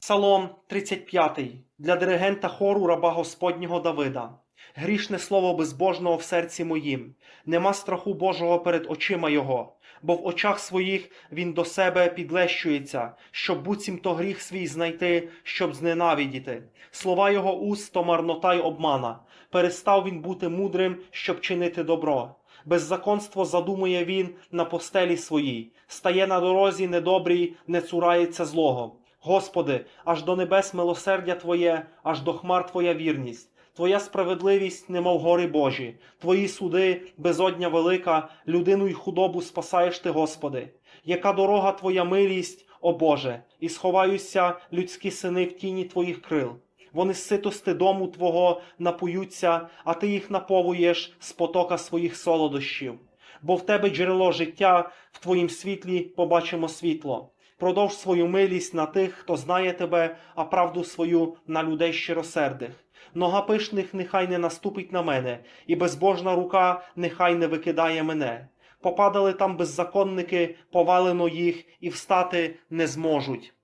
Псалом 35 для диригента хору раба Господнього Давида. Грішне слово безбожного в серці моїм, нема страху Божого перед очима його, бо в очах своїх він до себе підлещується, щоб буцімто гріх свій знайти, щоб зненавидіти. Слова його уст то марнота й обмана. Перестав він бути мудрим, щоб чинити добро. Беззаконство задумує він на постелі своїй, стає на дорозі недобрій, не цурається злого. Господи, аж до небес милосердя Твоє, аж до хмар Твоя вірність. Твоя справедливість, немов гори Божі, Твої суди, безодня велика, людину й худобу спасаєш Ти, Господи. Яка дорога Твоя милість, о Боже, і сховаються людські сини в тіні Твоїх крил. Вони з ситости дому Твого напоються, а Ти їх наповуєш з потока своїх солодощів. Бо в Тебе джерело життя, в Твоїм світлі побачимо світло. Продовж свою милість на тих, хто знає тебе, а правду свою на людей щиросердих. Нога пишних нехай не наступить на мене, і безбожна рука нехай не викидає мене. Попадали там беззаконники, повалено їх, і встати не зможуть.